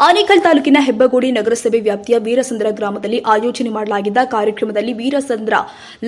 ಆನೇಕಲ್ ತಾಲೂಕಿನ ಹೆಬ್ಬಗೋಡಿ ನಗರಸಭೆ ವ್ಯಾಪ್ತಿಯ ವೀರಸಂದ್ರ ಗ್ರಾಮದಲ್ಲಿ ಆಯೋಜನೆ ಮಾಡಲಾಗಿದ್ದ ಕಾರ್ಯಕ್ರಮದಲ್ಲಿ ವೀರಸಂದ್ರ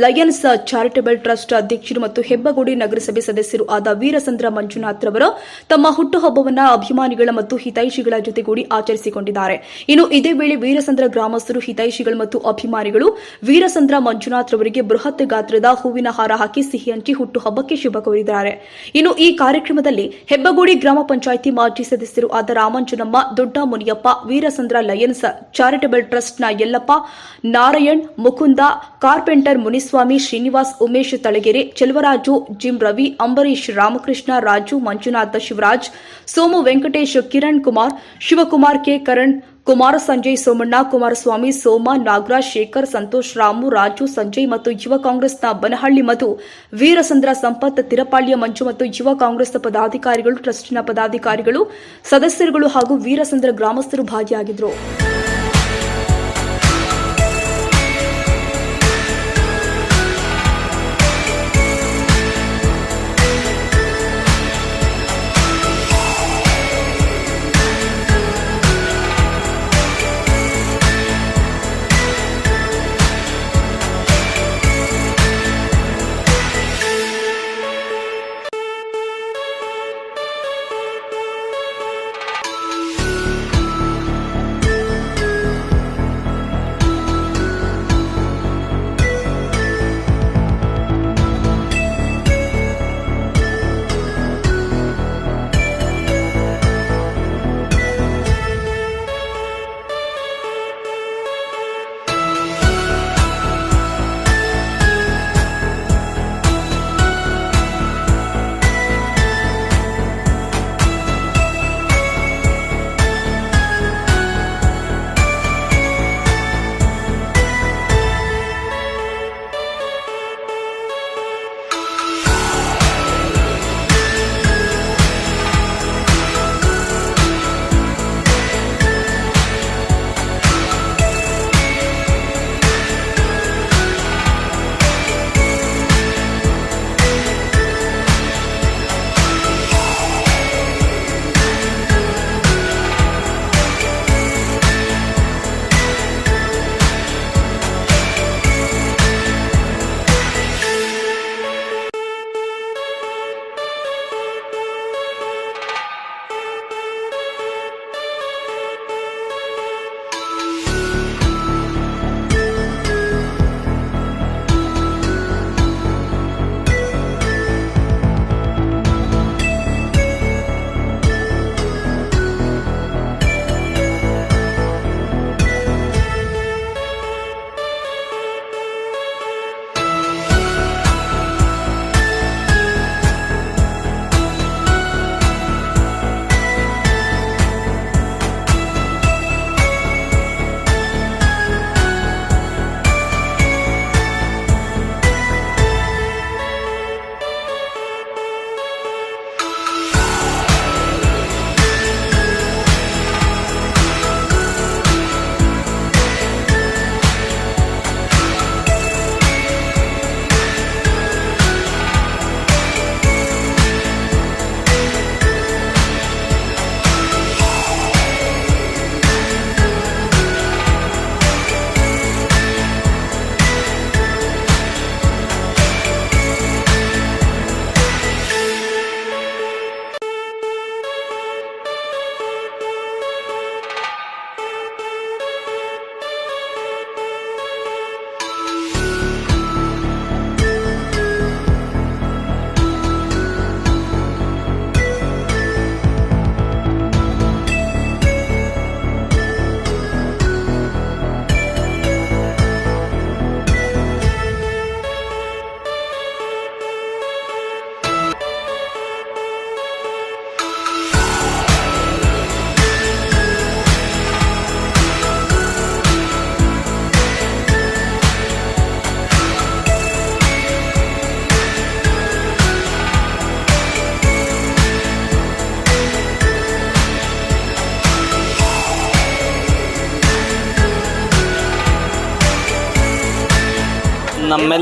ಲಯನ್ಸ್ ಚಾರಿಟಬಲ್ ಟ್ರಸ್ಟ್ ಅಧ್ಯಕ್ಷರು ಮತ್ತು ಹೆಬ್ಬಗೋಡಿ ನಗರಸಭೆ ಸದಸ್ಯರು ಆದ ವೀರಸಂದ್ರ ಮಂಜುನಾಥ್ ರವರು ತಮ್ಮ ಹುಟ್ಟುಹಬ್ಬವನ್ನು ಅಭಿಮಾನಿಗಳ ಮತ್ತು ಹಿತೈಷಿಗಳ ಜೊತೆಗೂಡಿ ಆಚರಿಸಿಕೊಂಡಿದ್ದಾರೆ. ಇನ್ನು ಇದೇ ವೇಳೆ ವೀರಸಂದ್ರ ಗ್ರಾಮಸ್ಥರು, ಹಿತೈಷಿಗಳು ಮತ್ತು ಅಭಿಮಾನಿಗಳು ವೀರಸಂದ್ರ ಮಂಜುನಾಥ್ ರವರಿಗೆ ಬೃಹತ್ ಗಾತ್ರದ ಹೂವಿನ ಹಾರ ಹಾಕಿ ಸಿಹಿ ಹಂಚಿ ಹುಟ್ಟುಹಬ್ಬಕ್ಕೆ ಶುಭ ಕೋರಿದ್ದಾರೆ. ಇನ್ನು ಈ ಕಾರ್ಯಕ್ರಮದಲ್ಲಿ ಹೆಬ್ಬಗೋಡಿ ಗ್ರಾಮ ಪಂಚಾಯಿತಿ ಮಾಜಿ ಸದಸ್ಯರು ಆದ ರಾಮಂಜನಮ್ಮ ದೊಡ್ಡ ಮುನಿಯಪ್ಪ ವೀರಸಂದ್ರ ಲಯನ್ಸ್, ಚಾರಿಟಬಲ್ ಟ್ರಸ್ಟ್ನ Yallappa, Narayan, Mukunda, carpenter Muniswamy, Srinivas, Umesh Talagere, Cheluvaraju, gym Ravi Ambareesh Ramakrishna, Raju, Manjunatha Shivaraj, Somu Venkatesh Kiran Kumar, Shivakumar K. Karan Kumara Sanjay Somanna, Kumaraswamy Soma, Nagaraj Shekhar, Santosh Ramu, Raju Sanjay ಮತ್ತು ಯುವ ಕಾಂಗ್ರೆಸ್ನ ಬನಹಳ್ಳಿ ಮತ್ತು ವೀರಸಂದ್ರ ಸಂಪತ್, ತಿರಪಾಳ್ಯ ಮಂಜು ಮತ್ತು ಯುವ ಕಾಂಗ್ರೆಸ್ ಪದಾಧಿಕಾರಿಗಳು, ಟ್ರಸ್ಟ್ನ ಪದಾಧಿಕಾರಿಗಳು, ಸದಸ್ಯರುಗಳು ಹಾಗೂ ವೀರಸಂದ್ರ ಗ್ರಾಮಸ್ಥರು ಭಾಗಿಯಾಗಿದ್ದರು.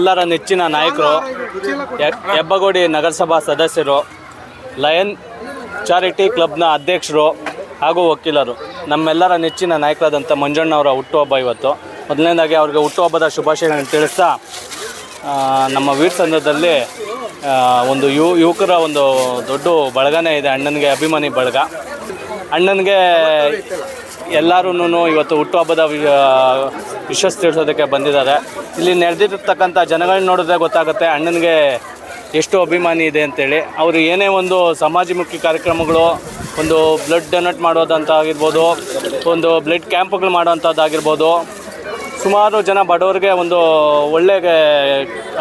ನಮ್ಮೆಲ್ಲರ ನೆಚ್ಚಿನ ನಾಯಕರು ಹೆಬ್ಬಗೋಡಿ ನಗರಸಭಾ ಸದಸ್ಯರು, ಲಯನ್ ಚಾರಿಟಿ ಕ್ಲಬ್ನ ಅಧ್ಯಕ್ಷರು ಹಾಗೂ ವಕೀಲರು. ನಮ್ಮೆಲ್ಲರ ನೆಚ್ಚಿನ ನಾಯಕರಾದಂಥ ಮಂಜಣ್ಣವರ ಹುಟ್ಟುಹಬ್ಬ ಇವತ್ತು. ಮೊದಲನೇದಾಗಿ ಅವ್ರಿಗೆ ಹುಟ್ಟುಹಬ್ಬದ ಶುಭಾಶಯಗಳನ್ನು ತಿಳಿಸ್ತಾ ನಮ್ಮ ವೀರ ಸಂಘದಲ್ಲಿ ಒಂದು ಯು, ಯುವಕರ ಒಂದು ದೊಡ್ಡ ಬಳಗನೇ ಇದೆ, ಅಣ್ಣನಿಗೆ ಅಭಿಮಾನಿ ಬಳಗ. ಅಣ್ಣನಿಗೆ ಎಲ್ಲರೂ ಇವತ್ತು ಹುಟ್ಟುಹಬ್ಬದ ವಿಶ್ವಾಸ ತಿಳಿಸೋದಕ್ಕೆ ಬಂದಿದ್ದಾರೆ. ಇಲ್ಲಿ ನಡೆದಿರ್ತಕ್ಕಂಥ ಜನಗಳನ್ನ ನೋಡಿದ್ರೆ ಗೊತ್ತಾಗುತ್ತೆ ಅಣ್ಣನಿಗೆ ಎಷ್ಟು ಅಭಿಮಾನಿ ಇದೆ ಅಂತೇಳಿ. ಅವರು ಏನೇ ಒಂದು ಸಮಾಜಮುಖಿ ಕಾರ್ಯಕ್ರಮಗಳು, ಒಂದು ಬ್ಲಡ್ ಡೊನೇಟ್ ಮಾಡೋದಂತ ಆಗಿರ್ಬೋದು ಒಂದು ಬ್ಲಡ್ ಕ್ಯಾಂಪ್ಗಳು ಮಾಡೋವಂಥದ್ದಾಗಿರ್ಬೋದು, ಸುಮಾರು ಜನ ಬಡವರಿಗೆ ಒಂದು ಒಳ್ಳೆ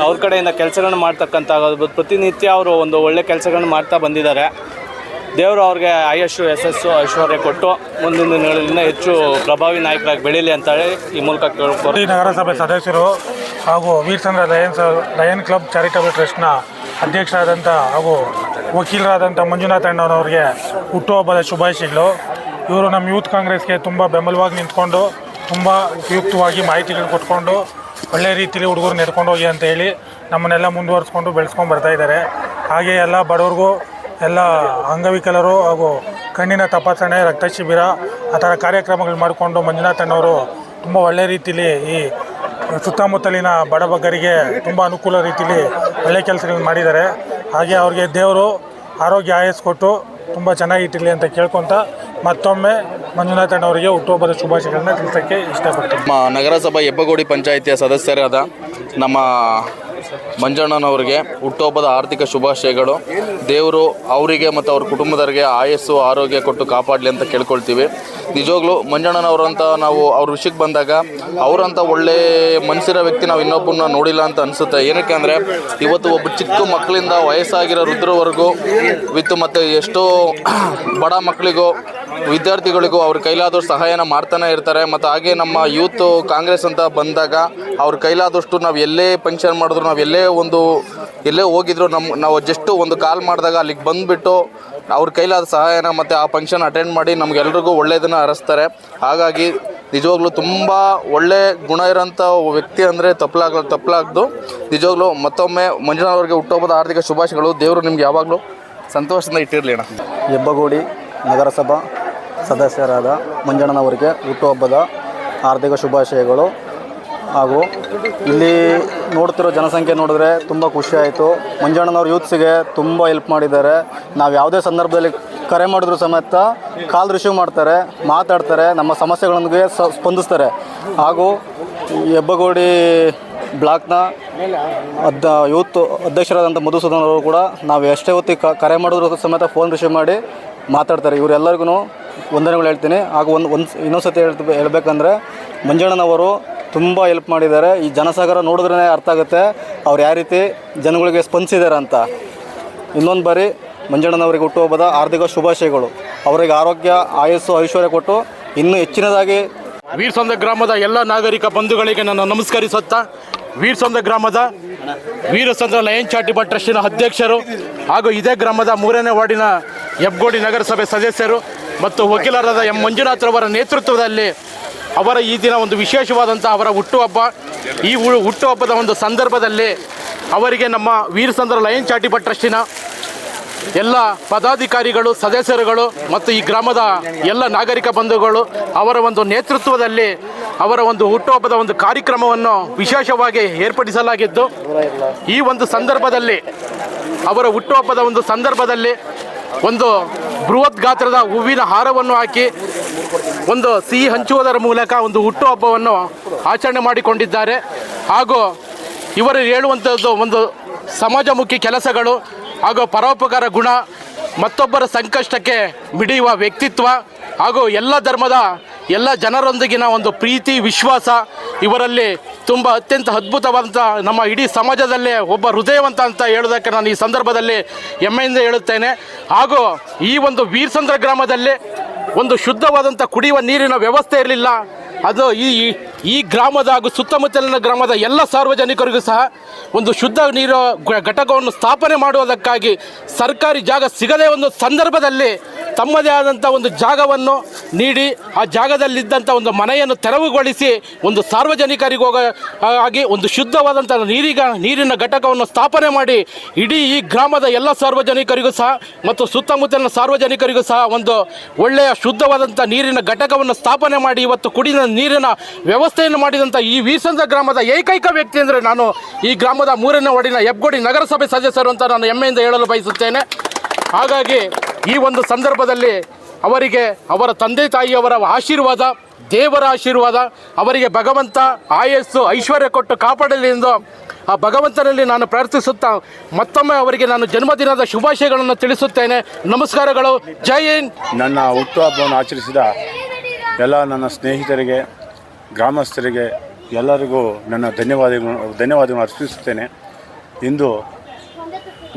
ಅವ್ರ ಕಡೆಯಿಂದ ಕೆಲಸಗಳನ್ನ ಮಾಡ್ತಕ್ಕಂಥ ಪ್ರತಿನಿತ್ಯ ಅವರು ಒಂದು ಒಳ್ಳೆ ಕೆಲಸಗಳನ್ನ ಮಾಡ್ತಾ ಬಂದಿದ್ದಾರೆ. ದೇವರು ಅವ್ರಿಗೆ ಆಯಸ್ಸು ಯಶಸ್ಸು, ಐಶ್ವರ್ಯ ಕೊಟ್ಟು ಮುಂದಿನ ದಿನಗಳಿಂದ ಹೆಚ್ಚು ಪ್ರಭಾವಿ ನಾಯಕರಾಗಿ ಬೆಳೀಲಿ ಅಂತ ಹೇಳಿ ಈ ಮೂಲಕ ಕೇಳ್ಕೊಂಡು ನಗರಸಭೆ ಸದಸ್ಯರು ಹಾಗೂ Veerachandra lions lion club charitable ಟ್ರಸ್ಟ್ನ ಅಧ್ಯಕ್ಷರಾದಂಥ ಹಾಗೂ ವಕೀಲರಾದಂಥ ಮಂಜುನಾಥ್ ಅಣ್ಣನವ್ರಿಗೆ ಹುಟ್ಟುಹಬ್ಬದ ಶುಭಾಶಯಗಳು. ಇವರು ನಮ್ಮ ಯೂತ್ ಕಾಂಗ್ರೆಸ್ಗೆ ತುಂಬ ಬೆಂಬಲವಾಗಿ ನಿಂತ್ಕೊಂಡು ತುಂಬ ಉಪಯುಕ್ತವಾಗಿ ಮಾಹಿತಿಗಳು ಕೊಟ್ಕೊಂಡು ಒಳ್ಳೆ ರೀತಿಯಲ್ಲಿ ಹುಡುಗರು ನೆಡ್ಕೊಂಡು ಹೋಗಿ ಅಂತ ಹೇಳಿ ನಮ್ಮನ್ನೆಲ್ಲ ಮುಂದುವರಿಸ್ಕೊಂಡು ಬೆಳೆಸ್ಕೊಂಡು ಬರ್ತಾ ಇದ್ದಾರೆ. ಹಾಗೆ ಎಲ್ಲ ಬಡವ್ರಿಗೂ ಎಲ್ಲ ಅಂಗವಿಕಲರು ಹಾಗೂ ಕಣ್ಣಿನ ತಪಾಸಣೆ ರಕ್ತ ಶಿಬಿರ ಆ ಥರ ಕಾರ್ಯಕ್ರಮಗಳು ಮಾಡಿಕೊಂಡು ಮಂಜುನಾಥ್ ಅಣ್ಣವರು ತುಂಬ ಒಳ್ಳೆ ರೀತಿಯಲ್ಲಿ ಈ ಸುತ್ತಮುತ್ತಲಿನ ಬಡಬಗ್ಗರಿಗೆ ತುಂಬ ಅನುಕೂಲ ರೀತಿಲಿ ಒಳ್ಳೆ ಕೆಲಸಗಳನ್ನ ಮಾಡಿದ್ದಾರೆ. ಹಾಗೆ ಅವ್ರಿಗೆ ದೇವರು ಆರೋಗ್ಯ ಆಯಸ್ ಕೊಟ್ಟು ತುಂಬ ಚೆನ್ನಾಗಿಟ್ಟಿರಲಿ ಅಂತ ಕೇಳ್ಕೊತ ಮತ್ತೊಮ್ಮೆ ಮಂಜುನಾಥಣ್ಣವರಿಗೆ ಹುಟ್ಟುಹಬ್ಬದ ಶುಭಾಶಯಗಳನ್ನ ತಿಳಿಸೋಕ್ಕೆ ಇಷ್ಟಪಡ್ತೀನಿ. ನಮ್ಮ ನಗರಸಭಾ ಹೆಬ್ಬಗೋಡಿ ಪಂಚಾಯಿತಿಯ ಸದಸ್ಯರಾದ ನಮ್ಮ ಮಂಜಣ್ಣನವರಿಗೆ ಹುಟ್ಟುಹಬ್ಬದ ಆರ್ಥಿಕ ಶುಭಾಶಯಗಳು. ದೇವರು ಅವರಿಗೆ ಮತ್ತು ಅವ್ರ ಕುಟುಂಬದವರಿಗೆ ಆಯಸ್ಸು, ಆರೋಗ್ಯ ಕೊಟ್ಟು ಕಾಪಾಡಲಿ ಅಂತ ಕೇಳ್ಕೊಳ್ತೀವಿ. ನಿಜವಾಗ್ಲೂ ಮಂಜಣ್ಣನವರಂತ ನಾವು ಅವ್ರ ವಿಷಯಕ್ಕೆ ಬಂದಾಗ ಅವರಂಥ ಒಳ್ಳೆ ಮನಸ್ಸಿರೋ ವ್ಯಕ್ತಿ ನಾವು ಇನ್ನೊಬ್ಬರನ್ನ ನೋಡಿಲ್ಲ ಅಂತ ಅನಿಸುತ್ತೆ. ಏನಕ್ಕೆ ಅಂದರೆ ಇವತ್ತು ಒಬ್ಬ ಚಿಕ್ಕ ಮಕ್ಕಳಿಂದ ವಯಸ್ಸಾಗಿರೋ ವೃದ್ಧರವರೆಗೂ ವಿತ್ ಮತ್ತು ಎಷ್ಟೋ ಬಡ ಮಕ್ಕಳಿಗೂ ವಿದ್ಯಾರ್ಥಿಗಳಿಗೂ ಅವ್ರ ಕೈಲಾದಷ್ಟು ಸಹಾಯನ ಮಾಡ್ತಾನೆ ಇರ್ತಾರೆ. ಮತ್ತು ಹಾಗೆ ನಮ್ಮ ಯೂತ್ ಕಾಂಗ್ರೆಸ್ ಅಂತ ಬಂದಾಗ ಅವ್ರ ಕೈಲಾದಷ್ಟು ನಾವು ಎಲ್ಲೇ ಫಂಕ್ಷನ್ ಮಾಡಿದ್ರು, ನಾವು ಎಲ್ಲೇ ಒಂದು, ಎಲ್ಲೇ ಹೋಗಿದ್ರು ನಮ್ಮ ನಾವು ಜಸ್ಟು ಒಂದು ಕಾಲ್ ಮಾಡಿದಾಗ ಅಲ್ಲಿಗೆ ಬಂದುಬಿಟ್ಟು ಅವ್ರ ಕೈಲಾದ ಸಹಾಯನ ಮತ್ತು ಆ ಫಂಕ್ಷನ್ ಅಟೆಂಡ್ ಮಾಡಿ ನಮಗೆಲ್ರಿಗೂ ಒಳ್ಳೆಯದನ್ನು ಹರಿಸ್ತಾರೆ ಹಾಗಾಗಿ ನಿಜವಾಗ್ಲೂ ತುಂಬ ಒಳ್ಳೆ ಗುಣ ಇರೋಂಥ ವ್ಯಕ್ತಿ ಅಂದರೆ ತಪ್ಪಲಾಗ ತಪ್ಪಲಾಗ್ದು ನಿಜವಾಗ್ಲೂ ಮತ್ತೊಮ್ಮೆ ಮಂಜುನಾಥ್ ಹುಟ್ಟುಹಬ್ಬದ ಆರ್ಥಿಕ ಶುಭಾಶಯಗಳು. ದೇವರು ನಿಮ್ಗೆ ಯಾವಾಗಲೂ ಸಂತೋಷದಿಂದ ಇಟ್ಟಿರಲಿ ಅಣ್ಣ. ಹೆಬ್ಬಗೋಡಿ ನಗರಸಭಾ ಸದಸ್ಯರಾದ ಮಂಜಣ್ಣನವರಿಗೆ ಹುಟ್ಟುಹಬ್ಬದ ಹಾರ್ದಿಕ ಶುಭಾಶಯಗಳು. ಹಾಗೂ ಇಲ್ಲಿ ನೋಡ್ತಿರೋ ಜನಸಂಖ್ಯೆ ನೋಡಿದ್ರೆ ತುಂಬ ಖುಷಿಯಾಯಿತು ಮಂಜಣ್ಣನವ್ರ ಯೂತ್ಸಿಗೆ ತುಂಬ ಹೆಲ್ಪ್ ಮಾಡಿದ್ದಾರೆ. ನಾವು ಯಾವುದೇ ಸಂದರ್ಭದಲ್ಲಿ ಕರೆ ಮಾಡಿದ್ರು ಸಮೇತ ಕಾಲ್ ರಿಸೀವ್ ಮಾಡ್ತಾರೆ, ಮಾತಾಡ್ತಾರೆ, ನಮ್ಮ ಸಮಸ್ಯೆಗಳೊಂದಿಗೆ ಸ್ಪಂದಿಸ್ತಾರೆ. ಹಾಗೂ ಹೆಬ್ಬಗೋಡಿ ಬ್ಲಾಕ್ನ ಅದ ಯೂತ್ ಅಧ್ಯಕ್ಷರಾದಂಥ ಮಧುಸೂದನ್ ಅವರು ಕೂಡ ನಾವು ಎಷ್ಟೇ ಹೊತ್ತಿಗೆ ಕರೆ ಮಾಡಿದ್ರು ಸಮೇತ ಫೋನ್ ರಿಸೀವ್ ಮಾಡಿ ಮಾತಾಡ್ತಾರೆ. ಇವರೆಲ್ಲರಿಗೂ ವಂದನೆಗಳು ಹೇಳ್ತೀನಿ. ಹಾಗೂ ಒಂದು ಒಂದು ಇನ್ನೊಂದು ಸತಿ ಹೇಳ್ತ, ಹೇಳ್ಬೇಕಂದ್ರೆ ಮಂಜಣ್ಣನವರು ತುಂಬ ಹೆಲ್ಪ್ ಮಾಡಿದ್ದಾರೆ. ಈ ಜನಸಾಗರ ನೋಡಿದ್ರೇ ಅರ್ಥ ಆಗುತ್ತೆ ಅವ್ರು ಯಾವ ರೀತಿ ಜನಗಳಿಗೆ ಸ್ಪಂದಿಸಿದ್ದಾರೆ ಅಂತ. ಇನ್ನೊಂದು ಬಾರಿ ಮಂಜಣ್ಣನವರಿಗೆ ಹುಟ್ಟುಹಬ್ಬದ ಆರ್ಥಿಕ ಶುಭಾಶಯಗಳು. ಅವರಿಗೆ ಆರೋಗ್ಯ, ಆಯಸ್ಸು, ಐಶ್ವರ್ಯ ಕೊಟ್ಟು ಇನ್ನೂ ಹೆಚ್ಚಿನದಾಗಿ ವೀರಸಂದ್ರ ಗ್ರಾಮದ ಎಲ್ಲ ನಾಗರಿಕ ಬಂಧುಗಳಿಗೆ ನನ್ನ ನಮಸ್ಕರಿಸುತ್ತಾ ವೀರಸಂದ್ರ ಗ್ರಾಮದ ವೀರಸಂದ್ರ ಲಯನ್ ಚಾರಿಟಬಲ್ ಟ್ರಸ್ಟಿನ ಅಧ್ಯಕ್ಷರು ಹಾಗೂ ಇದೇ ಗ್ರಾಮದ ಮೂರನೇ ವಾರ್ಡಿನ ಹೆಬ್ಗೋಡಿ ನಗರಸಭೆ ಸದಸ್ಯರು ಮತ್ತು ವಕೀಲರಾದ ಎಂ ಮಂಜುನಾಥ್ರವರ ನೇತೃತ್ವದಲ್ಲಿ ಅವರ ಈ ದಿನ ಒಂದು ವಿಶೇಷವಾದಂಥ ಅವರ ಹುಟ್ಟುಹಬ್ಬ ಈ ಹುಟ್ಟುಹಬ್ಬದ ಒಂದು ಸಂದರ್ಭದಲ್ಲಿ ಅವರಿಗೆ ನಮ್ಮ ವೀರಸಂದ್ರ ಲಯನ್ ಚಾಟಿ ಟ್ರಸ್ಟಿನ ಎಲ್ಲ ಪದಾಧಿಕಾರಿಗಳು, ಸದಸ್ಯರುಗಳು ಮತ್ತು ಈ ಗ್ರಾಮದ ಎಲ್ಲ ನಾಗರಿಕ ಬಂಧುಗಳು ಅವರ ಒಂದು ನೇತೃತ್ವದಲ್ಲಿ ಅವರ ಒಂದು ಹುಟ್ಟುಹಬ್ಬದ ಒಂದು ಕಾರ್ಯಕ್ರಮವನ್ನು ವಿಶೇಷವಾಗಿ ಏರ್ಪಡಿಸಲಾಗಿದ್ದು, ಈ ಒಂದು ಸಂದರ್ಭದಲ್ಲಿ ಅವರ ಹುಟ್ಟುಹಬ್ಬದ ಒಂದು ಸಂದರ್ಭದಲ್ಲಿ ಒಂದು ಬೃಹತ್ ಗಾತ್ರದ ಹೂವಿನ ಹಾರವನ್ನು ಹಾಕಿ ಒಂದು ಸಿಹಿ ಹಂಚುವುದರ ಮೂಲಕ ಒಂದು ಹುಟ್ಟುಹಬ್ಬವನ್ನು ಆಚರಣೆ ಮಾಡಿಕೊಂಡಿದ್ದಾರೆ. ಹಾಗೂ ಇವರು ಹೇಳುವಂಥದ್ದು ಒಂದು ಸಮಾಜಮುಖಿ ಕೆಲಸಗಳು ಹಾಗೂ ಪರೋಪಕಾರ ಗುಣ, ಮತ್ತೊಬ್ಬರ ಸಂಕಷ್ಟಕ್ಕೆ ಮಿಡಿಯುವ ವ್ಯಕ್ತಿತ್ವ ಹಾಗೂ ಎಲ್ಲ ಧರ್ಮದ ಎಲ್ಲ ಜನರೊಂದಿಗಿನ ಒಂದು ಪ್ರೀತಿ, ವಿಶ್ವಾಸ ಇವರಲ್ಲಿ ತುಂಬ ಅತ್ಯಂತ ಅದ್ಭುತವಾದಂಥ ನಮ್ಮ ಇಡೀ ಸಮಾಜದಲ್ಲೇ ಒಬ್ಬ ಹೃದಯವಂತ ಅಂತ ಹೇಳೋದಕ್ಕೆ ನಾನು ಈ ಸಂದರ್ಭದಲ್ಲಿ ಹೆಮ್ಮೆಯಿಂದ ಹೇಳುತ್ತೇನೆ. ಹಾಗೂ ಈ ಒಂದು ವೀರಸಂದ್ರ ಗ್ರಾಮದಲ್ಲಿ ಒಂದು ಶುದ್ಧವಾದಂಥ ಕುಡಿಯುವ ನೀರಿನ ವ್ಯವಸ್ಥೆ ಇರಲಿಲ್ಲ. ಅದು ಈ ಈ ಗ್ರಾಮದ ಹಾಗೂ ಸುತ್ತಮುತ್ತಲಿನ ಗ್ರಾಮದ ಎಲ್ಲ ಸಾರ್ವಜನಿಕರಿಗೂ ಸಹ ಒಂದು ಶುದ್ಧ ನೀರು ಘಟಕವನ್ನು ಸ್ಥಾಪನೆ ಮಾಡುವುದಕ್ಕಾಗಿ ಸರ್ಕಾರಿ ಜಾಗ ಸಿಗದೇ ಒಂದು ಸಂದರ್ಭದಲ್ಲಿ ತಮ್ಮದೇ ಆದಂಥ ಒಂದು ಜಾಗವನ್ನು ನೀಡಿ, ಆ ಜಾಗದಲ್ಲಿದ್ದಂಥ ಒಂದು ಮನೆಯನ್ನು ತೆರವುಗೊಳಿಸಿ ಒಂದು ಸಾರ್ವಜನಿಕರಿಗೋಗ ಆಗಿ ಒಂದು ಶುದ್ಧವಾದಂಥ ನೀರಿಗ ನೀರಿನ ಘಟಕವನ್ನು ಸ್ಥಾಪನೆ ಮಾಡಿ, ಇಡೀ ಈ ಗ್ರಾಮದ ಎಲ್ಲ ಸಾರ್ವಜನಿಕರಿಗೂ ಸಹ ಮತ್ತು ಸುತ್ತಮುತ್ತಲಿನ ಸಾರ್ವಜನಿಕರಿಗೂ ಸಹ ಒಂದು ಒಳ್ಳೆಯ ಶುದ್ಧವಾದಂಥ ನೀರಿನ ಘಟಕವನ್ನು ಸ್ಥಾಪನೆ ಮಾಡಿ, ಇವತ್ತು ಕುಡಿದ ನೀರಿನ ವ್ಯವಸ್ಥೆಯನ್ನು ಮಾಡಿದಂಥ ಈ ವೀಸಂದ ಗ್ರಾಮದ ಏಕೈಕ ವ್ಯಕ್ತಿ ಅಂದರೆ ನಾನು ಈ ಗ್ರಾಮದ ಮೂರನೇ ವಾರ್ಡಿನ ಹೆಬ್ಗೋಡಿ ನಗರಸಭೆ ಸದಸ್ಯರು ಅಂತ ನಾನು ಹೆಮ್ಮೆಯಿಂದ ಹೇಳಲು ಬಯಸುತ್ತೇನೆ. ಹಾಗಾಗಿ ಈ ಒಂದು ಸಂದರ್ಭದಲ್ಲಿ ಅವರಿಗೆ ಅವರ ತಂದೆ ತಾಯಿಯವರ ಆಶೀರ್ವಾದ, ದೇವರ ಆಶೀರ್ವಾದ, ಅವರಿಗೆ ಭಗವಂತ ಆಯಸ್ಸು, ಐಶ್ವರ್ಯ ಕೊಟ್ಟು ಕಾಪಾಡಲಿ ಎಂದು ಆ ಭಗವಂತನಲ್ಲಿ ನಾನು ಪ್ರಾರ್ಥಿಸುತ್ತಾ ಮತ್ತೊಮ್ಮೆ ಅವರಿಗೆ ನಾನು ಜನ್ಮದಿನದ ಶುಭಾಶಯಗಳನ್ನು ತಿಳಿಸುತ್ತೇನೆ. ನಮಸ್ಕಾರಗಳು. ಜೈ ಹಿಂದ್. ನನ್ನ ಹುಟ್ಟುಹಬ್ಬವನ್ನು ಆಚರಿಸಿದ ಎಲ್ಲ ನನ್ನ ಸ್ನೇಹಿತರಿಗೆ ಗ್ರಾಮಸ್ಥರಿಗೆ ಎಲ್ಲರಿಗೂ ನನ್ನ ಧನ್ಯವಾದಗಳು ಧನ್ಯವಾದಗಳನ್ನು ಅರ್ಪಿಸುತ್ತೇನೆ. ಇಂದು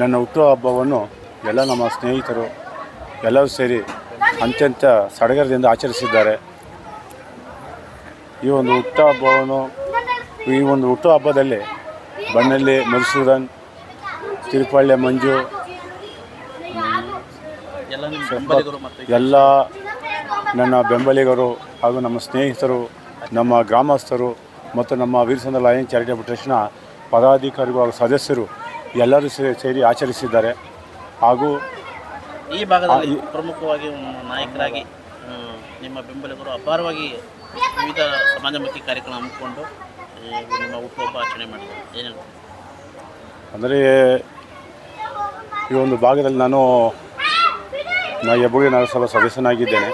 ನನ್ನ ಹುಟ್ಟುಹಬ್ಬವನ್ನು ಎಲ್ಲ ನಮ್ಮ ಸ್ನೇಹಿತರು ಎಲ್ಲರೂ ಸೇರಿ ಅತ್ಯಂತ ಸಡಗರದಿಂದ ಆಚರಿಸಿದ್ದಾರೆ. ಈ ಒಂದು ಹುಟ್ಟುಹಬ್ಬವನ್ನು ಈ ಒಂದು ಹುಟ್ಟುಹಬ್ಬದಲ್ಲಿ ಬಣ್ಣಲ್ಲಿ ಮಧುಸೂದನ್ ತಿರುಪಳ್ಳಿ ಮಂಜು ಎಲ್ಲ ನನ್ನ ಬೆಂಬಲಿಗರು ಹಾಗೂ ನಮ್ಮ ಸ್ನೇಹಿತರು ನಮ್ಮ ಗ್ರಾಮಸ್ಥರು ಮತ್ತು ನಮ್ಮ ವೀರಸಂದ್ರ ಲಯನ್ ಚಾರಿಟೇಬಲ್ ಟ್ರಸ್ಟ್ನ ಪದಾಧಿಕಾರಿಗಳು ಹಾಗೂ ಸದಸ್ಯರು ಎಲ್ಲರೂ ಸೇ- ಸೇರಿ ಆಚರಿಸಿದ್ದಾರೆ. ಹಾಗೂ ಈ ಭಾಗದಲ್ಲಿ ಪ್ರಮುಖವಾಗಿ ನಾಯಕರಾಗಿ ನಿಮ್ಮ ಬೆಂಬಲಿಗರು ಅಪಾರವಾಗಿ ವಿವಿಧ ಸಮಾಜಮುಖಿ ಕಾರ್ಯಕ್ರಮ ಹಮ್ಮಿಕೊಂಡು ಈ ನಿಮ್ಮ ಹುಟ್ಟುಹಬ್ಬ ಆಚರಣೆ ಮಾಡಿದ್ದಾರೆ. ಅಂದರೆ ಈ ಒಂದು ಭಾಗದಲ್ಲಿ ನಾನು ನಾ ಹೆಬ್ಬುಳಿ ನಗರಸಭಾ ಸದಸ್ಯನಾಗಿದ್ದೇನೆ.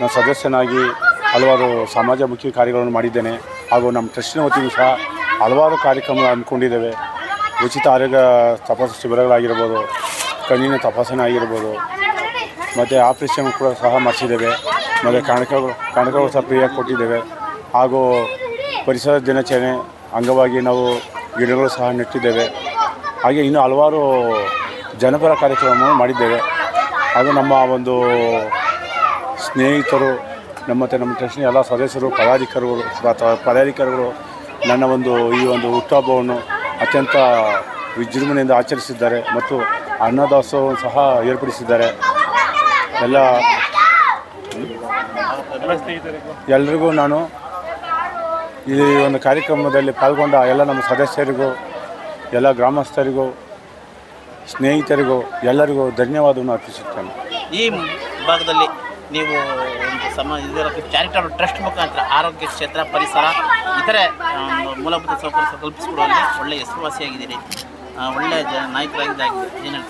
ನಾನು ಸದಸ್ಯನಾಗಿ ಹಲವಾರು ಸಮಾಜಮುಖಿ ಕಾರ್ಯಗಳನ್ನು ಮಾಡಿದ್ದೇನೆ. ಹಾಗೂ ನಮ್ಮ ಟ್ರಸ್ಟಿನ ವತಿಯೂ ಸಹ ಹಲವಾರು ಕಾರ್ಯಕ್ರಮ ಹಮ್ಮಿಕೊಂಡಿದ್ದೇವೆ. ಉಚಿತ ಆರೋಗ್ಯ ತಪಾಸಣಾ ಶಿಬಿರಗಳಾಗಿರ್ಬೋದು, ಕಣ್ಣಿನ ತಪಾಸಣೆ ಆಗಿರ್ಬೋದು, ಮತ್ತು ಆಪರೇಷನ್ ಕೂಡ ಸಹ ಮಾಡಿಸಿದ್ದೇವೆ. ಮತ್ತು ಕನಕ ಕಾಣಕಗಳು ಸಹ ಫ್ರೀಯಾಗಿ ಕೊಟ್ಟಿದ್ದೇವೆ. ಹಾಗೂ ಪರಿಸರ ದಿನಾಚರಣೆ ಅಂಗವಾಗಿ ನಾವು ಗಿಡಗಳು ಸಹ ನೆಟ್ಟಿದ್ದೇವೆ. ಹಾಗೆ ಇನ್ನೂ ಹಲವಾರು ಜನಪರ ಕಾರ್ಯಕ್ರಮವನ್ನು ಮಾಡಿದ್ದೇವೆ. ಹಾಗೂ ನಮ್ಮ ಒಂದು ಸ್ನೇಹಿತರು ನಮ್ಮ ಮತ್ತು ನಮ್ಮ ಟ್ರಸ್ಟ್ನ ಎಲ್ಲ ಸದಸ್ಯರು, ಪದಾಧಿಕಾರಿಗಳು ಪದಾಧಿಕಾರಿಗಳು ನನ್ನ ಒಂದು ಈ ಒಂದು ಹುಟ್ಟುಹಬ್ಬವನ್ನು ಅತ್ಯಂತ ವಿಜೃಂಭಣೆಯಿಂದ ಆಚರಿಸಿದ್ದಾರೆ ಮತ್ತು ಅನ್ನದಾಸೋಹವನ್ನು ಸಹ ಏರ್ಪಡಿಸಿದ್ದಾರೆ. ಎಲ್ಲ ಎಲ್ರಿಗೂ ನಾನು ಈ ಒಂದು ಕಾರ್ಯಕ್ರಮದಲ್ಲಿ ಪಾಲ್ಗೊಂಡ ಎಲ್ಲ ನಮ್ಮ ಸದಸ್ಯರಿಗೂ, ಎಲ್ಲ ಗ್ರಾಮಸ್ಥರಿಗೂ, ಸ್ನೇಹಿತರಿಗೂ, ಎಲ್ಲರಿಗೂ ಧನ್ಯವಾದವನ್ನು ಅರ್ಪಿಸುತ್ತೇನೆ. ಈ ಭಾಗದಲ್ಲಿ ನೀವು ಸಮ ಚಾರಿಟಬಲ್ ಟ್ರಸ್ಟ್ ಮುಖಾಂತರ ಆರೋಗ್ಯ ಕ್ಷೇತ್ರ, ಪರಿಸರ, ಇತರೆ ಮೂಲಭೂತ ಸೌಕರ್ಯ ಕಲ್ಪಿಸಿಕೊಡುವಲ್ಲಿ ಒಳ್ಳೆಯ ಹೆಸರುವಾಸಿಯಾಗಿದ್ದೀರಿ. ಒಳ್ಳೆಯ ಜ ನಾಯಕರಾಗಿದ್ದಾಗಿದೆ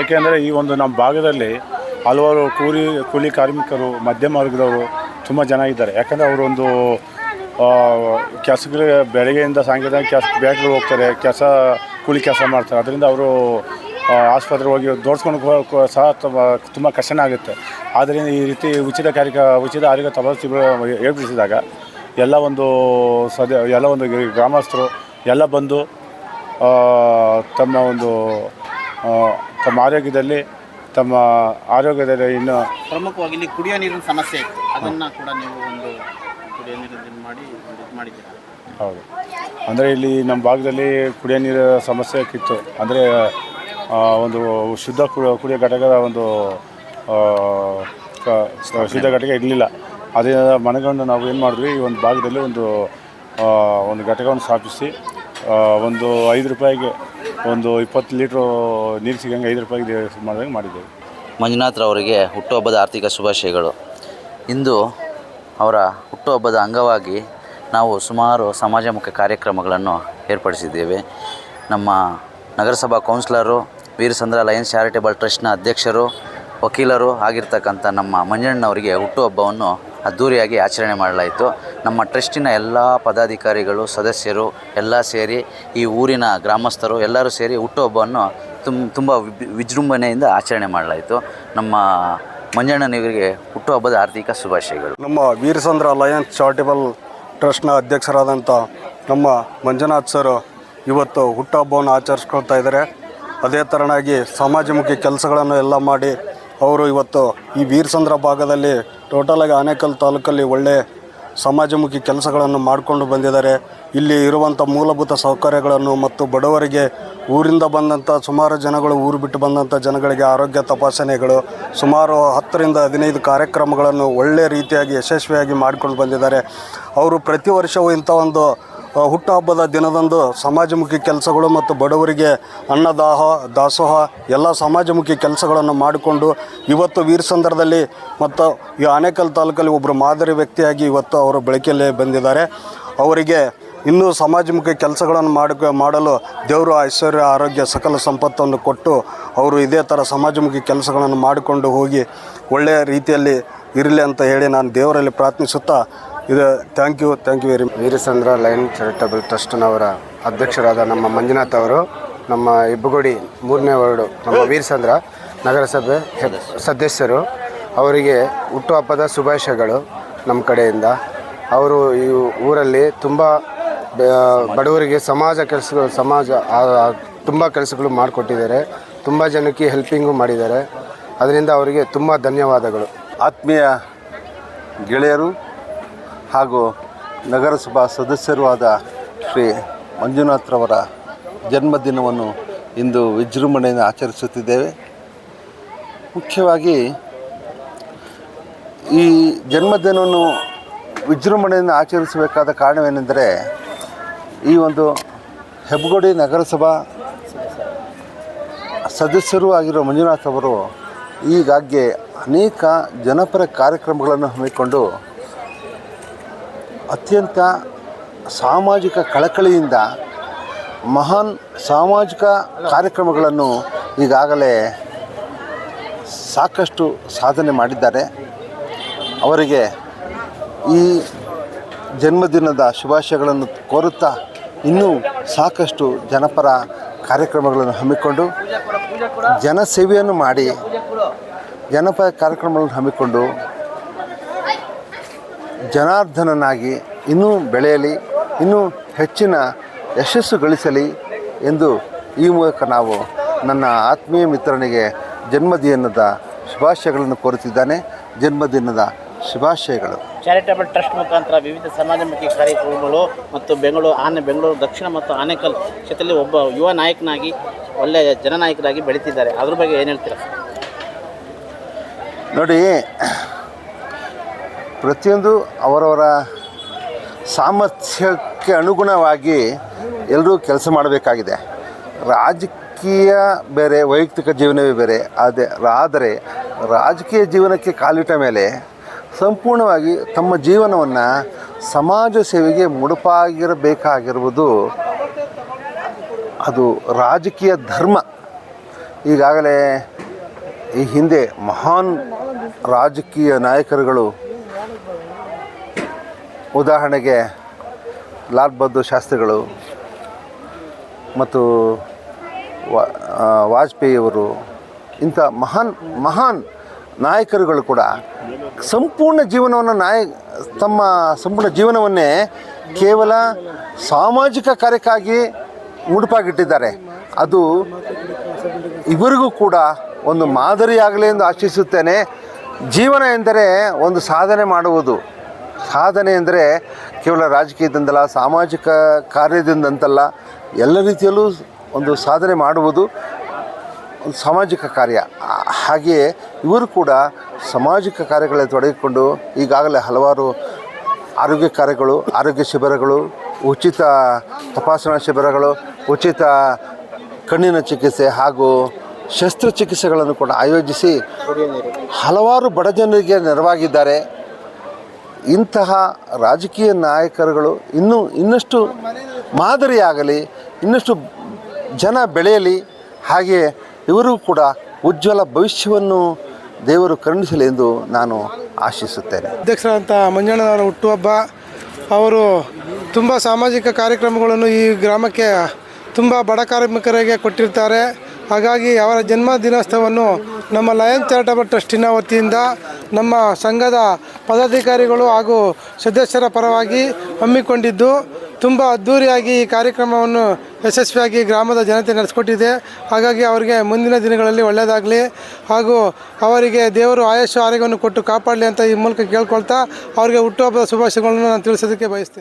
ಏಕೆಂದರೆ ಈ ಒಂದು ನಮ್ಮ ಭಾಗದಲ್ಲಿ ಹಲವಾರು ಕೂಲಿ ಕೂಲಿ ಕಾರ್ಮಿಕರು, ಮಧ್ಯಮ ವರ್ಗದವರು ತುಂಬ ಜನ ಇದ್ದಾರೆ. ಯಾಕಂದರೆ ಅವರು ಒಂದು ಕೆಲಸಗಳಿಗೆ ಬೆಳಗ್ಗೆಯಿಂದ ಸಾಯಂಕಾಲ ಕೆಲಸ ಬೇಟೆಗೆ ಹೋಗ್ತಾರೆ ಕೆಲಸ ಕೂಲಿ ಕೆಲಸ ಮಾಡ್ತಾರೆ. ಅದರಿಂದ ಅವರು ಆಸ್ಪತ್ರೆಗೆ ಹೋಗಿ ದೋಡ್ಸ್ಕೊಂಡು ಸಹ ತುಂಬ ತುಂಬ ಕಷ್ಟನೇ ಆಗುತ್ತೆ. ಆದ್ದರಿಂದ ಈ ರೀತಿ ಉಚಿತ ಕಾರ್ಯಕ ಉಚಿತ ಆರೋಗ್ಯ ತಪಾಸಣೆ ಶಿಬಿರ ಏರ್ಪಡಿಸಿದಾಗ ಎಲ್ಲ ಒಂದು ಸದ ಎಲ್ಲ ಒಂದು ಗ್ರಾಮಸ್ಥರು ಎಲ್ಲ ಬಂದು ತಮ್ಮ ಒಂದು ತಮ್ಮ ಆರೋಗ್ಯದಲ್ಲಿ ತಮ್ಮ ಆರೋಗ್ಯದಲ್ಲಿ ಇನ್ನು ಪ್ರಮುಖವಾಗಿ ಇಲ್ಲಿ ಕುಡಿಯೋ ನೀರಿನ ಸಮಸ್ಯೆ ಇತ್ತು. ಅದನ್ನು ಕೂಡ ನೀವು ಒಂದು ಕುಡಿಯೋ ನೀರಿನ ಮಾಡಿ ಮಾಡಿದ್ದೀರಾ? ಹೌದು. ಅಂದರೆ ಇಲ್ಲಿ ನಮ್ಮ ಭಾಗದಲ್ಲಿ ಕುಡಿಯೋ ನೀರಿನ ಸಮಸ್ಯೆ ಇತ್ತು ಅಂದರೆ ಒಂದು ಶುದ್ಧ ಕುಡಿಯೋ ಕುಡಿಯೋ ಘಟಕದ ಒಂದು ಘಟಕ ಇರಲಿಲ್ಲ. ಅದರಿಂದ ಮನಗಂಡು ನಾವು ಏನು ಮಾಡಿದ್ವಿ, ಈ ಒಂದು ಭಾಗದಲ್ಲಿ ಒಂದು ಒಂದು ಘಟಕವನ್ನು ಸ್ಥಾಪಿಸಿ ಒಂದು ಐದು ರೂಪಾಯಿಗೆ ಒಂದು ಇಪ್ಪತ್ತು ಲೀಟ್ರು ನೀರು ಸಿಗಂಗೆ ಐದು ರೂಪಾಯಿಗೆ ಮಾಡಿದಂಗೆ ಮಾಡಿದ್ದೇವೆ. ಮಂಜುನಾಥ್ರವರಿಗೆ ಹುಟ್ಟುಹಬ್ಬದ ಆರ್ಥಿಕ ಶುಭಾಶಯಗಳು. ಇಂದು ಅವರ ಹುಟ್ಟುಹಬ್ಬದ ಅಂಗವಾಗಿ ನಾವು ಸುಮಾರು ಸಮಾಜಮುಖಿ ಕಾರ್ಯಕ್ರಮಗಳನ್ನು ಏರ್ಪಡಿಸಿದ್ದೇವೆ. ನಮ್ಮ ನಗರಸಭಾ ಕೌನ್ಸಿಲರು, ವೀರಸಂದ್ರ ಲಯನ್ಸ್ ಚಾರಿಟೇಬಲ್ ಟ್ರಸ್ಟ್ನ ಅಧ್ಯಕ್ಷರು ವಕೀಲರು ಆಗಿರ್ತಕ್ಕಂಥ ನಮ್ಮ ಮಂಜಣ್ಣವರಿಗೆ ಹುಟ್ಟುಹಬ್ಬವನ್ನು ಅದ್ಧೂರಿಯಾಗಿ ಆಚರಣೆ ಮಾಡಲಾಯಿತು. ನಮ್ಮ ಟ್ರಸ್ಟಿನ ಎಲ್ಲ ಪದಾಧಿಕಾರಿಗಳು, ಸದಸ್ಯರು ಎಲ್ಲ ಸೇರಿ ಈ ಊರಿನ ಗ್ರಾಮಸ್ಥರು ಎಲ್ಲರೂ ಸೇರಿ ಹುಟ್ಟುಹಬ್ಬವನ್ನು ತುಂಬ ತುಂಬ ವಿಜ್- ವಿಜೃಂಭಣೆಯಿಂದ ಆಚರಣೆ ಮಾಡಲಾಯಿತು. ನಮ್ಮ ಮಂಜಣ್ಣನಿಗರಿಗೆ ಹುಟ್ಟುಹಬ್ಬದ ಆರ್ಥಿಕ ಶುಭಾಶಯಗಳು. ನಮ್ಮ ವೀರಸಂದ್ರ ಲಯನ್ಸ್ ಚಾರಿಟೇಬಲ್ ಟ್ರಸ್ಟ್ನ ಅಧ್ಯಕ್ಷರಾದಂಥ ನಮ್ಮ ಮಂಜುನಾಥ್ ಸರ್ ಇವತ್ತು ಹುಟ್ಟುಹಬ್ಬವನ್ನು ಆಚರಿಸ್ಕೊಳ್ತಾ ಇದ್ದಾರೆ. ಅದೇ ಥರನಾಗಿ ಸಮಾಜಮುಖಿ ಕೆಲಸಗಳನ್ನು ಎಲ್ಲ ಮಾಡಿ ಅವರು ಇವತ್ತು ಈ ವೀರಸಂದ್ರ ಭಾಗದಲ್ಲಿ ಟೋಟಲಾಗಿ ಆನೇಕಲ್ ತಾಲೂಕಲ್ಲಿ ಒಳ್ಳೆ ಸಮಾಜಮುಖಿ ಕೆಲಸಗಳನ್ನು ಮಾಡಿಕೊಂಡು ಬಂದಿದ್ದಾರೆ. ಇಲ್ಲಿ ಇರುವಂಥ ಮೂಲಭೂತ ಸೌಕರ್ಯಗಳನ್ನು ಮತ್ತು ಬಡವರಿಗೆ ಊರಿಂದ ಬಂದಂಥ ಸುಮಾರು ಜನಗಳು, ಊರು ಬಿಟ್ಟು ಬಂದಂಥ ಜನಗಳಿಗೆ ಆರೋಗ್ಯ ತಪಾಸಣೆಗಳು, ಸುಮಾರು ಹತ್ತರಿಂದ ಹದಿನೈದು ಕಾರ್ಯಕ್ರಮಗಳನ್ನು ಒಳ್ಳೆಯ ರೀತಿಯಾಗಿ ಯಶಸ್ವಿಯಾಗಿ ಮಾಡಿಕೊಂಡು ಬಂದಿದ್ದಾರೆ. ಅವರು ಪ್ರತಿ ವರ್ಷವೂ ಇಂಥ ಒಂದು ಹುಟ್ಟುಹಬ್ಬದ ದಿನದಂದು ಸಮಾಜಮುಖಿ ಕೆಲಸಗಳು ಮತ್ತು ಬಡವರಿಗೆ ಅನ್ನದಾಹ, ದಾಸೋಹ, ಎಲ್ಲ ಸಮಾಜಮುಖಿ ಕೆಲಸಗಳನ್ನು ಮಾಡಿಕೊಂಡು ಇವತ್ತು ವೀರಸಂದ್ರದಲ್ಲಿ ಮತ್ತು ಈ ಆನೇಕಲ್ ತಾಲೂಕಲ್ಲಿ ಒಬ್ಬರು ಮಾದರಿ ವ್ಯಕ್ತಿಯಾಗಿ ಇವತ್ತು ಅವರು ಬೆಳಕಿಯಲ್ಲೇ ಬಂದಿದ್ದಾರೆ. ಅವರಿಗೆ ಇನ್ನೂ ಸಮಾಜಮುಖಿ ಕೆಲಸಗಳನ್ನು ಮಾಡಿ ಮಾಡಲು ದೇವರು ಐಶ್ವರ್ಯ, ಆರೋಗ್ಯ, ಸಕಲ ಸಂಪತ್ತನ್ನು ಕೊಟ್ಟು ಅವರು ಇದೇ ಥರ ಸಮಾಜಮುಖಿ ಕೆಲಸಗಳನ್ನು ಮಾಡಿಕೊಂಡು ಹೋಗಿ ಒಳ್ಳೆಯ ರೀತಿಯಲ್ಲಿ ಇರಲಿ ಅಂತ ಹೇಳಿ ನಾನು ದೇವರಲ್ಲಿ ಪ್ರಾರ್ಥಿಸುತ್ತಾ ಇದು thank you thank you very Veerasandra lions charitable ಟ್ರಸ್ಟ್ನವರ ಅಧ್ಯಕ್ಷರಾದ ನಮ್ಮ ಮಂಜುನಾಥ್ ಅವರು, ನಮ್ಮ ಇಬ್ಬಗುಡಿ ಮೂರನೇ ವಾರ್ಡು ನಮ್ಮ ವೀರಸಂದ್ರ ನಗರಸಭೆ ಸದಸ್ಯರು, ಅವರಿಗೆ ಹುಟ್ಟುಹಬ್ಬದ ಶುಭಾಶಯಗಳು ನಮ್ಮ ಕಡೆಯಿಂದ. ಅವರು ಈ ಊರಲ್ಲಿ ತುಂಬ ಬಡವರಿಗೆ ಸಮಾಜ ಕೆಲಸಗಳು, ಸಮಾಜ ತುಂಬ ಕೆಲಸಗಳು ಮಾಡಿಕೊಟ್ಟಿದ್ದಾರೆ. ತುಂಬ ಜನಕ್ಕೆ ಹೆಲ್ಪಿಂಗು ಮಾಡಿದ್ದಾರೆ. ಅದರಿಂದ ಅವರಿಗೆ ತುಂಬ ಧನ್ಯವಾದಗಳು. ಆತ್ಮೀಯ ಗೆಳೆಯರು ಹಾಗೂ ನಗರಸಭಾ ಸದಸ್ಯರೂ ಆದ ಶ್ರೀ ಮಂಜುನಾಥ್ರವರ ಜನ್ಮದಿನವನ್ನು ಇಂದು ವಿಜೃಂಭಣೆಯಿಂದ ಆಚರಿಸುತ್ತಿದ್ದೇವೆ. ಮುಖ್ಯವಾಗಿ ಈ ಜನ್ಮದಿನವನ್ನು ವಿಜೃಂಭಣೆಯಿಂದ ಆಚರಿಸಬೇಕಾದ ಕಾರಣವೇನೆಂದರೆ ಈ ಒಂದು ಹೆಬ್ಬಗೋಡಿ ನಗರಸಭಾ ಸದಸ್ಯರೂ ಆಗಿರೋ ಮಂಜುನಾಥ್ ಅವರು ಈಗಾಗ್ಗೆ ಅನೇಕ ಜನಪರ ಕಾರ್ಯಕ್ರಮಗಳನ್ನು ಹಮ್ಮಿಕೊಂಡು ಅತ್ಯಂತ ಸಾಮಾಜಿಕ ಕಳಕಳಿಯಿಂದ ಮಹಾನ್ ಸಾಮಾಜಿಕ ಕಾರ್ಯಕ್ರಮಗಳನ್ನು ಈಗಾಗಲೇ ಸಾಕಷ್ಟು ಸಾಧನೆ ಮಾಡಿದ್ದಾರೆ. ಅವರಿಗೆ ಈ ಜನ್ಮದಿನದ ಶುಭಾಶಯಗಳನ್ನು ಕೋರುತ್ತಾ ಇನ್ನೂ ಸಾಕಷ್ಟು ಜನಪರ ಕಾರ್ಯಕ್ರಮಗಳನ್ನು ಹಮ್ಮಿಕೊಂಡು ಜನಸೇವೆಯನ್ನು ಮಾಡಿ ಜನಪರ ಕಾರ್ಯಕ್ರಮಗಳನ್ನು ಹಮ್ಮಿಕೊಂಡು ಜನಾರ್ದನನಾಗಿ ಇನ್ನೂ ಬೆಳೆಯಲಿ ಇನ್ನೂ ಹೆಚ್ಚಿನ ಯಶಸ್ಸು ಗಳಿಸಲಿ ಎಂದು ಈ ಮೂಲಕ ನಾವು ನನ್ನ ಆತ್ಮೀಯ ಮಿತ್ರನಿಗೆ ಜನ್ಮದಿನದ ಶುಭಾಶಯಗಳನ್ನು ಕೋರುತ್ತಿದ್ದಾನೆ. ಜನ್ಮದಿನದ ಶುಭಾಶಯಗಳು. ಚಾರಿಟಬಲ್ ಟ್ರಸ್ಟ್ ಮುಖಾಂತರ ವಿವಿಧ ಸಮಾಜಮುಖಿ ಕಾರ್ಯಕ್ರಮಗಳು ಮತ್ತು ಬೆಂಗಳೂರು ಆನೆ ಬೆಂಗಳೂರು ದಕ್ಷಿಣ ಮತ್ತು ಆನೇಕಲ್ ಕ್ಷೇತ್ರದಲ್ಲಿ ಒಬ್ಬ ಯುವ ನಾಯಕನಾಗಿ ಒಳ್ಳೆಯ ಜನನಾಯಕರಾಗಿ ಬೆಳೀತಿದ್ದಾರೆ. ಅದ್ರ ಬಗ್ಗೆ ಏನು ಹೇಳ್ತೀರಾ? ನೋಡಿ ಪ್ರತಿಯೊಂದು ಅವರವರ ಸಾಮರ್ಥ್ಯಕ್ಕೆ ಅನುಗುಣವಾಗಿ ಎಲ್ಲರೂ ಕೆಲಸ ಮಾಡಬೇಕಾಗಿದೆ. ರಾಜಕೀಯ ಬೇರೆ, ವೈಯಕ್ತಿಕ ಜೀವನವೇ ಬೇರೆ, ಅದೇ ಆದರೆ ರಾಜಕೀಯ ಜೀವನಕ್ಕೆ ಕಾಲಿಟ್ಟ ಮೇಲೆ ಸಂಪೂರ್ಣವಾಗಿ ತಮ್ಮ ಜೀವನವನ್ನು ಸಮಾಜ ಸೇವೆಗೆ ಮುಡುಪಾಗಿರಬೇಕಾಗಿರುವುದು ಅದು ರಾಜಕೀಯ ಧರ್ಮ. ಈಗಾಗಲೇ ಈ ಹಿಂದೆ ಮಹಾನ್ ರಾಜಕೀಯ ನಾಯಕರುಗಳು ಉದಾಹರಣೆಗೆ ಲಾಲ್ ಬಹದ್ದೂರ್ ಶಾಸ್ತ್ರಿಗಳು ಮತ್ತು ವಾಜಪೇಯಿಯವರು ಇಂಥ ಮಹಾನ್ ಮಹಾನ್ ನಾಯಕರುಗಳು ಕೂಡ ಸಂಪೂರ್ಣ ಜೀವನವನ್ನು ನಾಯ, ತಮ್ಮ ಸಂಪೂರ್ಣ ಜೀವನವನ್ನೇ ಕೇವಲ ಸಾಮಾಜಿಕ ಕಾರ್ಯಕ್ಕಾಗಿ ಮುಡುಪಾಗಿಟ್ಟಿದ್ದಾರೆ ಅದು ಇವರಿಗೂ ಕೂಡ ಒಂದು ಮಾದರಿಯಾಗಲಿ ಎಂದು ಆಶಿಸುತ್ತೇನೆ. ಜೀವನ ಎಂದರೆ ಒಂದು ಸಾಧನೆ ಮಾಡುವುದು. ಸಾಧನೆ ಅಂದರೆ ಕೇವಲ ರಾಜಕೀಯದಿಂದಲ್ಲ, ಸಾಮಾಜಿಕ ಕಾರ್ಯದಿಂದಂತಲ್ಲ, ಎಲ್ಲ ರೀತಿಯಲ್ಲೂ ಒಂದು ಸಾಧನೆ ಮಾಡುವುದು ಒಂದು ಸಾಮಾಜಿಕ ಕಾರ್ಯ. ಹಾಗೆಯೇ ಇವರು ಕೂಡ ಸಾಮಾಜಿಕ ಕಾರ್ಯಗಳಲ್ಲಿ ತೊಡಗಿಕೊಂಡು ಈಗಾಗಲೇ ಹಲವಾರು ಆರೋಗ್ಯ ಕಾರ್ಯಗಳು, ಆರೋಗ್ಯ ಶಿಬಿರಗಳು, ಉಚಿತ ತಪಾಸಣಾ ಶಿಬಿರಗಳು, ಉಚಿತ ಕಣ್ಣಿನ ಚಿಕಿತ್ಸೆ ಹಾಗೂ ಶಸ್ತ್ರಚಿಕಿತ್ಸೆಗಳನ್ನು ಕೂಡ ಆಯೋಜಿಸಿ ಹಲವಾರು ಬಡ ಜನರಿಗೆ ನೆರವಾಗಿದ್ದಾರೆ. ಇಂತಹ ರಾಜಕೀಯ ನಾಯಕರುಗಳು ಇನ್ನೂ ಇನ್ನಷ್ಟು ಮಾದರಿಯಾಗಲಿ, ಇನ್ನಷ್ಟು ಜನ ಬೆಳೆಯಲಿ, ಹಾಗೆ ಇವರು ಕೂಡ ಉಜ್ವಲ ಭವಿಷ್ಯವನ್ನು ದೇವರು ಕರುಣಿಸಲಿ ಎಂದು ನಾನು ಆಶಿಸುತ್ತೇನೆ. ಅಧ್ಯಕ್ಷರಾದಂಥ ಮಂಜಣ್ಣನವರ ಹುಟ್ಟುಹಬ್ಬ, ಅವರು ತುಂಬ ಸಾಮಾಜಿಕ ಕಾರ್ಯಕ್ರಮಗಳನ್ನು ಈ ಗ್ರಾಮಕ್ಕೆ ತುಂಬ ಬಡ ಕಾರ್ಮಿಕರಿಗೆ ಕೊಟ್ಟಿರ್ತಾರೆ. ಹಾಗಾಗಿ ಅವರ ಜನ್ಮ ದಿನೋತ್ಸವವನ್ನು ನಮ್ಮ ಲಯನ್ ಚಾರಿಟಬಲ್ ಟ್ರಸ್ಟಿನ ವತಿಯಿಂದ ನಮ್ಮ ಸಂಘದ ಪದಾಧಿಕಾರಿಗಳು ಹಾಗೂ ಸದಸ್ಯರ ಪರವಾಗಿ ಹಮ್ಮಿಕೊಂಡಿದ್ದು ತುಂಬ ಅದ್ದೂರಿಯಾಗಿ ಈ ಕಾರ್ಯಕ್ರಮವನ್ನು ಯಶಸ್ವಿಯಾಗಿ ಗ್ರಾಮದ ಜನತೆ ನಡೆಸ್ಕೊಟ್ಟಿದೆ. ಹಾಗಾಗಿ ಅವರಿಗೆ ಮುಂದಿನ ದಿನಗಳಲ್ಲಿ ಒಳ್ಳೆಯದಾಗಲಿ ಹಾಗೂ ಅವರಿಗೆ ದೇವರು ಆಯುಷ್ಯ ಆರೋಗ್ಯವನ್ನು ಕೊಟ್ಟು ಕಾಪಾಡಲಿ ಅಂತ ಈ ಮೂಲಕ ಕೇಳ್ಕೊಳ್ತಾ ಅವರಿಗೆ ಹುಟ್ಟುಹಬ್ಬದ ಶುಭಾಶಯಗಳನ್ನು ನಾನು ತಿಳಿಸೋದಕ್ಕೆ ಬಯಸ್ತೀನಿ.